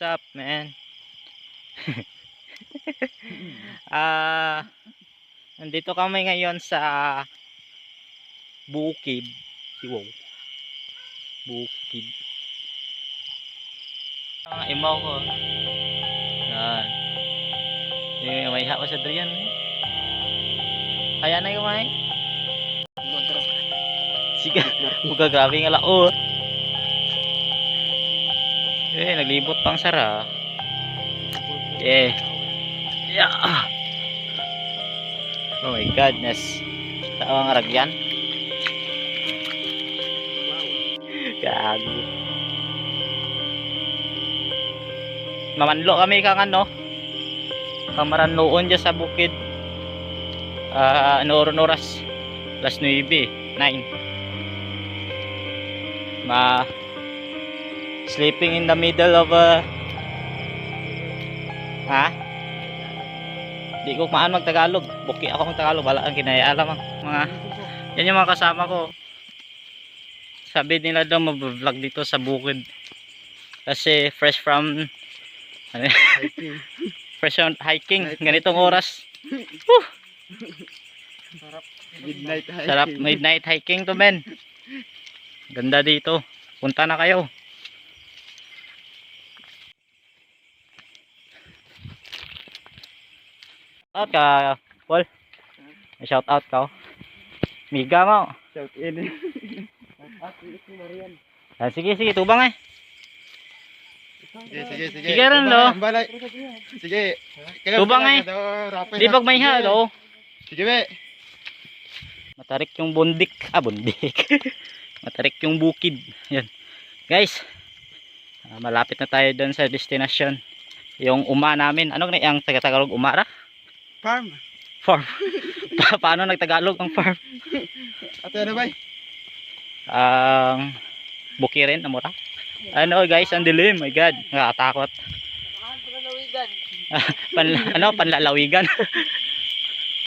What's up, man? Ah, nandito kami ngayon sa Bukid. Wow. Bukid. Ah, imaw ko. Yan. Eh, may hako sa Drian. Eh. Kaya na yung may. Sige, huwag grabe nga laot. Eh, naglibot pang sara. Eh. Yeah. Oh my goodness. Tawang aragyan. Gago. Mamanlo kami kang ano. Kamaranloon dyan sa bukid. Ah, ano oron oras? Alas 9, 9. Ma sleeping in the middle of a Ha? Di ko maan magtagalog. Buki ako magtagalog. Wala ang kinaya alam ang mga yan yung mga kasama ko. Sabi nila daw mag-vlog dito sa bukid. Kasi fresh from ano, fresh from hiking. Ganitong oras. Whew! Midnight hiking. Sarap midnight hiking to men. Ganda dito. Punta na kayo. Out ka, Paul. May shout out ka. oh. Miga mo. Shout in. At si Marian. Ah, sige, sige, tubang eh. Sige, sige, sige. Sige rin, lo. Tubang, balay. Sige. Tubang, eh. Di pag may ha, do. Sige, be. Matarik yung bundik. Ah, bundik. Matarik yung bukid. Yan. Guys, ah, malapit na tayo doon sa destination. Yung uma namin. Ano na yung taga-tagalog umara? Farm. Farm. Pa- Paano nagtagalog ang farm? Ate, ano ba? Ang bukirin, amura. Ano guys, ang dilim. My God, nakakatakot. Pan, ano, panlalawigan.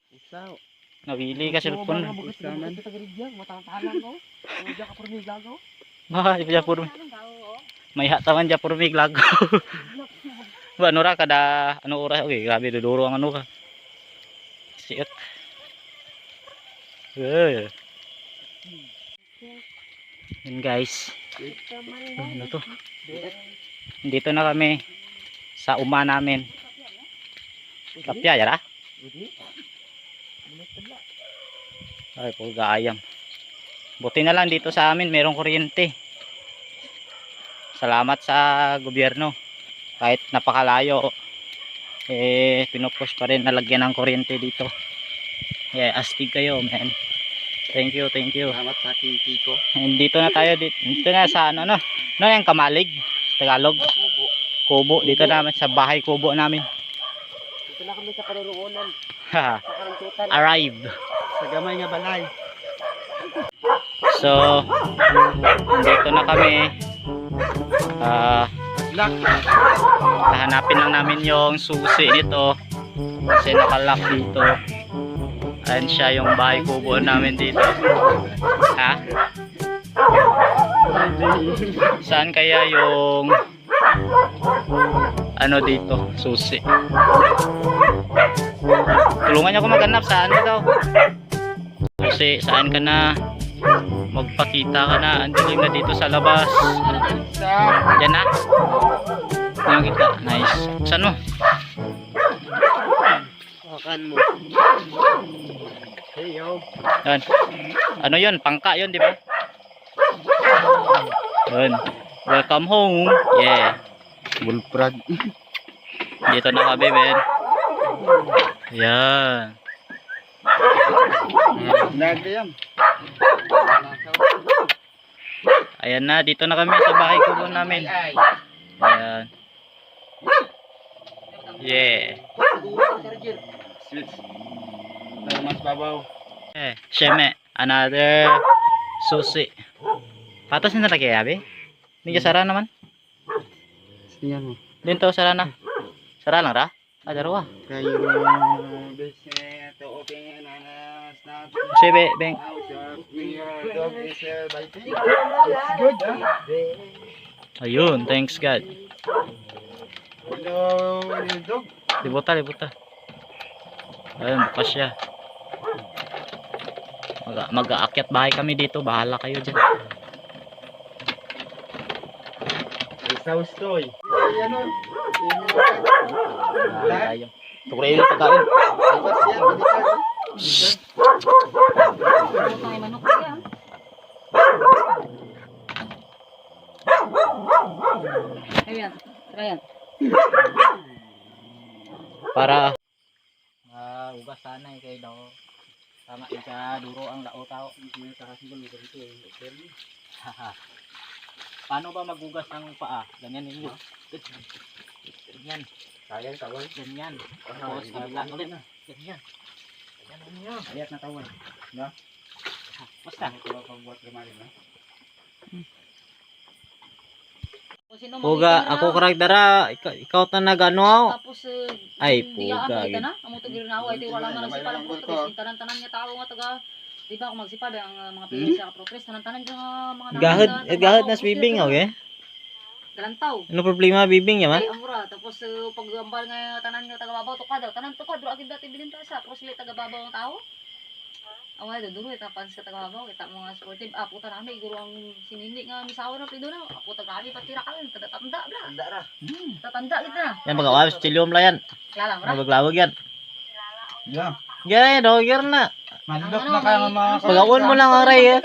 Isaw. Nawili ka cellphone. Isaman. Ah, di pa puro. May hatawan dyan puro may glago. ba, ano ra, kada, ano oras, okay, grabe, duduro ang ano ka. Siot. Eh. Yun guys. Ano to? Dito na kami sa uma namin. Kapya, yara? Ay, pulga ayam. Buti na lang dito sa amin, merong kuryente. Salamat sa gobyerno. Kahit napakalayo, eh, pinupush pa rin na lagyan ng kuryente dito. Yeah, astig kayo, man. Thank you, thank you. Salamat sa aking Kiko. And dito na tayo, dito, dito na sa ano, ano, ano yung kamalig, Tagalog, kubo, dito namin, sa bahay kubo namin. Dito na kami sa paruroonan. Ha, Sa karantutan. arrive. Sa gamay nga balay. So, dito na kami. Ah, Lock. hahanapin lang namin yung susi nito. Kasi nakalock dito. Ayan siya yung bahay kubo namin dito. Ha? Saan kaya yung ano dito? Susi. Tulungan niyo ako maghanap saan daw? Susi saan ka na magpakita ka na ang dilim na dito sa labas Yan na. Yung kita. Nice. Saan mo? Hakan mo. Hey, yo. Yan. Ano yun? Pangka yun, di ba? Yun. Welcome home. Yeah. Bulprag. Dito na kami, men. Yan. Nagayam. Ayan na. Dito na kami sa bahay kubo namin. Ay. Ayan. Yeah. Ano mas babaw. Eh, syeme. Another susi. Patas na lagi, abi? Ka sara naman. Siyan mo. Dito, sara na. Sara lang ra? Ah, darawa. Kayo business to open ananas na Sige, beng. Your dog is good, ah. Ayun, thanks God. Libuta, libuta. Ayun, bukas siya. Mag mag-aakyat bahay kami dito. Bahala kayo dyan. Sauce toy. Yan o. Tayo. Tukray yung pagkain. Yan. Manok? Ayan. Para ah ugas sana eh kay daw. Tama ika duro ang lao tao. Paano ba magugas ng paa? Ganyan ninyo. Ganyan. Sayang tawon. Ganyan. Tapos kabila ulit. Ganyan. Ayat na tawon. Basta. Ito ang pagbuhat rumali na. Kung sino Puga, ako na, karagdara, ikaw, ikaw ta nagano. Tapos, uh, Ay, hindi ka puga, na. Amo to giro na ako. Ito wala man May nagsipa ng mga progress. bulto. Tanan-tanan niya tao nga taga Di ba kung magsipa ba ang mga pili sa progress tanan-tanan uh, mga Gahad, eh, gahad nas bibing okay? Galantaw. Ano problema bibing niya man? Ay, amura. Tapos uh, pag ambal nga tanan nga taga babaw tukad daw. Tanan tukad duro agid dati bilin ta sa. Tapos sila taga babaw ang tao. Away do duro ita pan sa taga babaw kita mga sportive. Ah puta na may guro ang sinindi nga misawa na pido na. Ah, puta grabe patira ka rin. Tada tanda bla. Tanda ra. Tatanda kita. Yan baga wawas chilium la yan. Klala mo ra. Maglawag yan. Yeah. Oh, yan na. Mandok na may- mga Pagawon mo lang ang aray, eh.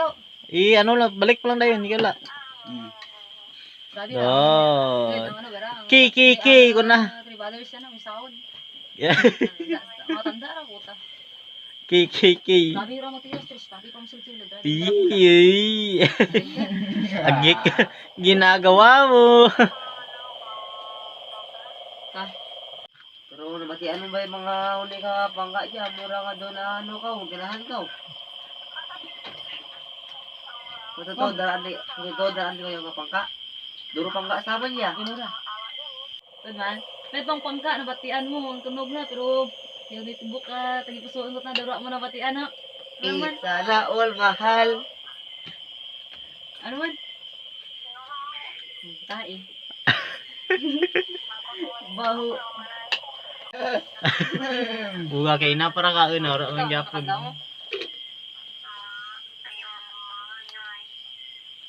I ano lang, balik pa lang tayo, hindi ka la. Mm. Oh. Ano, Ki, ki, ki, ah, ko na. Ki, ki, ki. Iyy. Agik. Ginagawa mo. Pero nabatian mo ba yung mga uli ka pangka dyan? Mura ka doon na ano ka, kung tirahan ka. Kung totoo, daraan kayo nga pangka. Duro pangka sa amin niya. Inura. Good man. May pang pangka, nabatian mo, ang tunog na, pero yung ditubok ka, tagipusuin ko na, daro mo nabatian ha. Ano man? Sana all mahal. Ano man? Tae. Baho. Buga kay na para ka una, ora man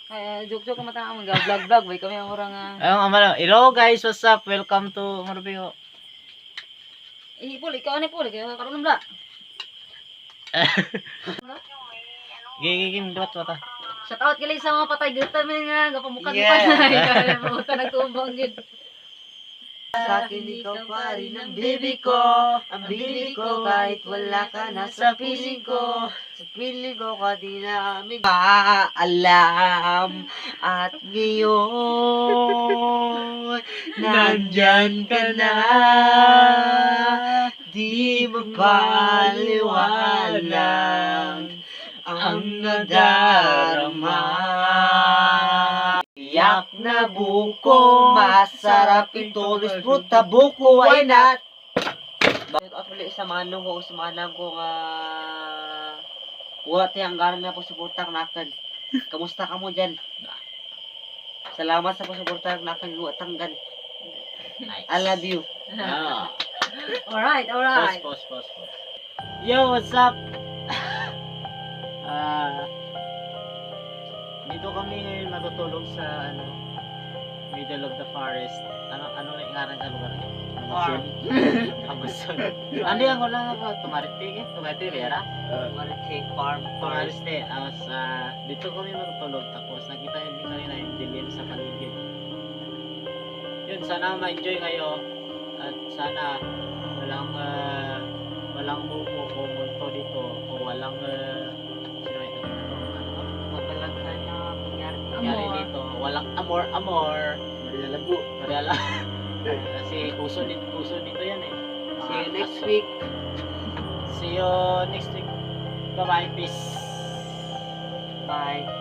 Nakakanda mo. Ay, joke-joke naman tayo. Mag-vlog-vlog. Bay kami ang orang nga. Ayun, amala. Hello guys, what's up? Welcome to Marbio. Eh, Paul, ikaw ano Paul? Kaya karoon ng bla. Gigigim dot wata. Shout out kili sa mga patay man nga gapamukha Yeah. pumunta nagtumbang gid. Sa akin ikaw pa rin ang baby ko. Ang baby ko kahit wala ka na sa piling ko. Sa piling ko ka di namin alam. At ngayon, nandyan ka na. Di mapaliwanag ang nadarama. Iyak na buko, masarap ito. Luis fruta buko, why not? Bakit ako ulit sa manong ko, sa manang ko nga... Wala tayong galing na po suportang nakan. Kamusta ka mo dyan? Salamat sa pasuportang nakan. Luwa tanggan. I love you. Ah. Alright, Pause, alright. pause, pause, pause. Yo, what's up? Ah, dito kami ngayon matutulog sa ano, middle of the forest. Ano ano na ngaran sa lugar niyo? Farm. Amazon. Ano yung wala nga tumarite, tumarite vera? Maritig farm. Forest. Tumarite as ah, dito kami matutulog tapos nakita niyo kanina yung dilim sa paligid. Yun, sana ma-enjoy kayo at sana walang ah, walang buko o multo dito o walang uh, Walang amor, amor. Maria Lago. Kasi puso dito, puso dito yan eh. See you next week. See you next week. Bye-bye. Peace. Bye.